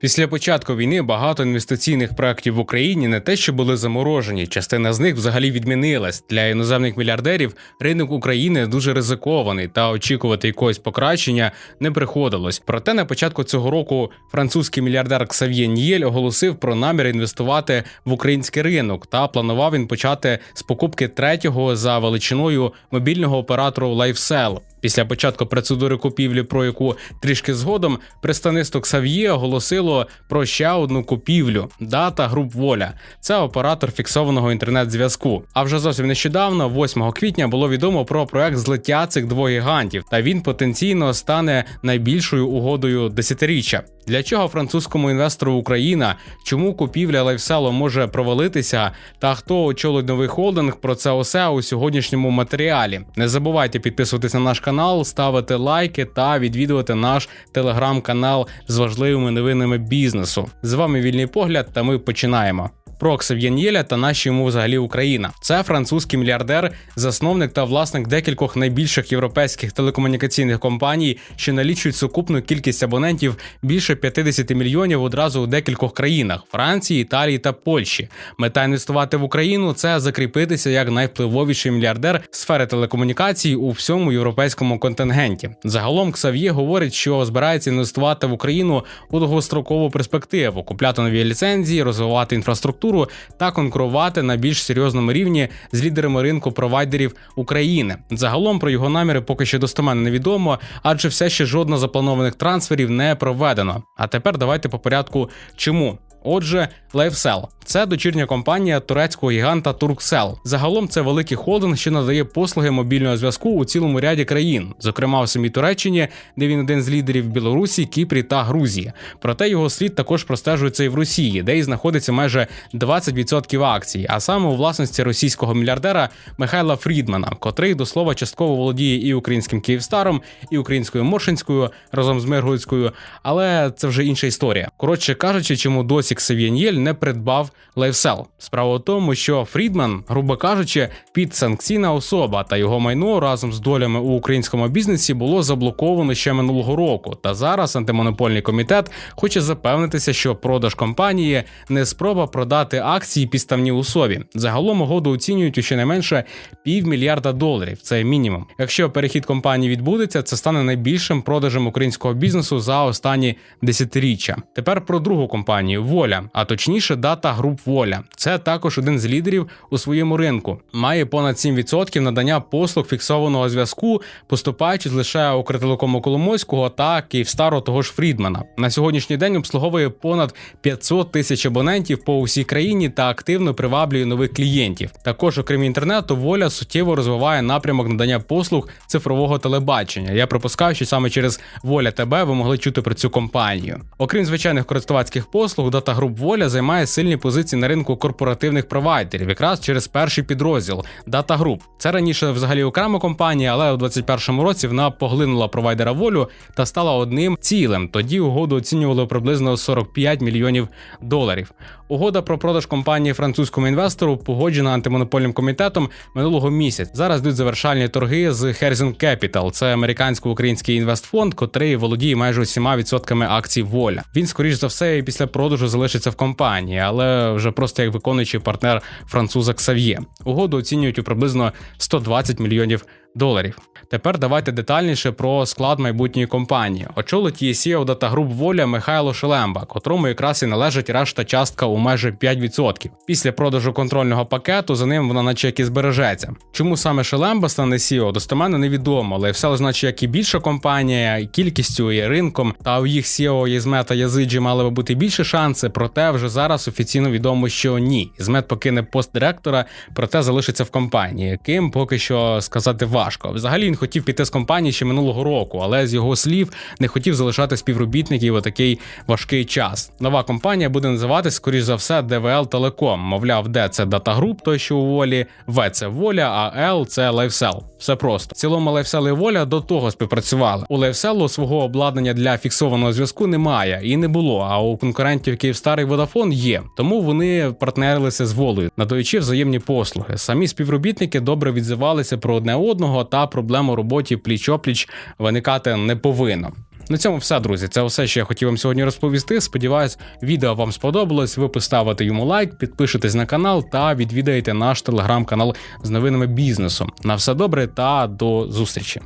Після початку війни багато інвестиційних проєктів в Україні не те, що були заморожені, частина з них взагалі відмінилась. Для іноземних мільярдерів ринок України дуже ризикований, та очікувати якогось покращення не приходилось. Проте на початку цього року французький мільярдер Ксав'є Нієль оголосив про намір інвестувати в український ринок та планував він почати з покупки третього за величиною мобільного оператору LifeSell. Після початку процедури купівлі, про яку трішки згодом представництво Ксав'є оголосило про ще одну купівлю дата груп Воля. Це оператор фіксованого інтернет-зв'язку. А вже зовсім нещодавно, 8 квітня, було відомо про проект злиття цих двох гігантів, та він потенційно стане найбільшою угодою десятиріччя. Для чого французькому інвестору Україна? Чому купівля лайфселу може провалитися? Та хто очолить новий холдинг? Про це усе у сьогоднішньому матеріалі. Не забувайте підписуватись на наш канал, ставити лайки та відвідувати наш телеграм-канал з важливими новинами бізнесу. З вами вільний погляд, та ми починаємо. Про Ксав'єнєля та наші йому взагалі Україна. Це французький мільярдер, засновник та власник декількох найбільших європейських телекомунікаційних компаній, що налічують сукупну кількість абонентів більше 50 мільйонів одразу у декількох країнах Франції, Італії та Польщі. Мета інвестувати в Україну це закріпитися як найвпливовіший мільярдер сфери телекомунікацій у всьому європейському контингенті. Загалом Ксав'є говорить, що збирається інвестувати в Україну у довгострокову перспективу, купляти нові ліцензії, розвивати інфраструктуру та конкурувати на більш серйозному рівні з лідерами ринку провайдерів України. Загалом про його наміри поки що достеменно невідомо, адже все ще жодна запланованих трансферів не проведено. А тепер давайте по порядку, чому. Отже, LiveSell – це дочірня компанія турецького гіганта Turkcell. Загалом це великий холдинг, що надає послуги мобільного зв'язку у цілому ряді країн, зокрема в самій Туреччині, де він один з лідерів Білорусі, Кіпрі та Грузії. Проте його слід також простежується і в Росії, де і знаходиться майже 20% акцій, а саме у власності російського мільярдера Михайла Фрідмана, котрий до слова частково володіє і українським Київстаром, і українською Моршинською разом з Миргородською, але це вже інша історія. Коротше кажучи, чому досі Ксав'єнєль не придбав LiveSell. Справа в тому, що Фрідман, грубо кажучи, підсанкційна особа та його майно разом з долями у українському бізнесі було заблоковано ще минулого року. Та зараз антимонопольний комітет хоче запевнитися, що продаж компанії не спроба продати акції підставні особі. Загалом угоду оцінюють у щонайменше півмільярда доларів. Це мінімум. Якщо перехід компанії відбудеться, це стане найбільшим продажем українського бізнесу за останні десятиріччя. Тепер про другу компанію Воля, а точніше, дата груп Воля. Це також один з лідерів у своєму ринку. Має понад 7% надання послуг фіксованого зв'язку, поступаючи лише Укртелекому Коломойського та Київстару того ж Фрідмана. На сьогоднішній день обслуговує понад 500 тисяч абонентів по усій країні та активно приваблює нових клієнтів. Також, окрім інтернету, воля суттєво розвиває напрямок надання послуг цифрового телебачення. Я припускаю, що саме через воля ТБ ви могли чути про цю компанію. Окрім звичайних користувацьких послуг, дата груп Воля займає сильні позиції на ринку корпоративних провайдерів, якраз через перший підрозділ Data Group. Це раніше взагалі окрема компанія, але у 2021 році вона поглинула провайдера волю та стала одним цілим. Тоді угоду оцінювали приблизно 45 мільйонів доларів. Угода про продаж компанії французькому інвестору погоджена антимонопольним комітетом минулого місяця. Зараз йдуть завершальні торги з Herzing Capital. Це американсько-український інвестфонд, котрий володіє майже усіма відсотками акцій воля. Він, скоріш за все, і після продажу залишиться в компанії, але вже просто як виконуючий партнер француза Ксав'є. Угоду оцінюють у приблизно 120 мільйонів доларів. Тепер давайте детальніше про склад майбутньої компанії. Очолить її CEO Data Group Воля Михайло Шелемба, котрому якраз і належить решта частка у майже 5%. Після продажу контрольного пакету за ним вона наче як і збережеться. Чому саме Шелемба стане CEO, достеменно невідомо, але все ж наче як і більша компанія, і кількістю і ринком. Та у їх CEO Єзмета Язиджі мали би бути більше шанси, проте вже зараз офіційно відомо, що ні. Єзмет покине пост директора, проте залишиться в компанії. Ким поки що сказати важко. Взагалі він хотів піти з компанії ще минулого року, але з його слів не хотів залишати співробітників у такий важкий час. Нова компанія буде називатись, скоріш за все, DVL Telecom. Мовляв, де це Data Group, той що у волі, В це воля, а L це LiveSell. Все просто. В цілому LiveSell і воля до того співпрацювали. У LiveSell свого обладнання для фіксованого зв'язку немає і не було. А у конкурентів Київстар і Vodafone є. Тому вони партнерилися з волею, надаючи взаємні послуги. Самі співробітники добре відзивалися про одне одного та проблему роботі пліч-опліч виникати не повинно. На цьому все, друзі. Це все, що я хотів вам сьогодні розповісти. Сподіваюсь, відео вам сподобалось. Ви поставите йому лайк, підпишитесь на канал та відвідаєте наш телеграм-канал з новинами бізнесу. На все добре та до зустрічі.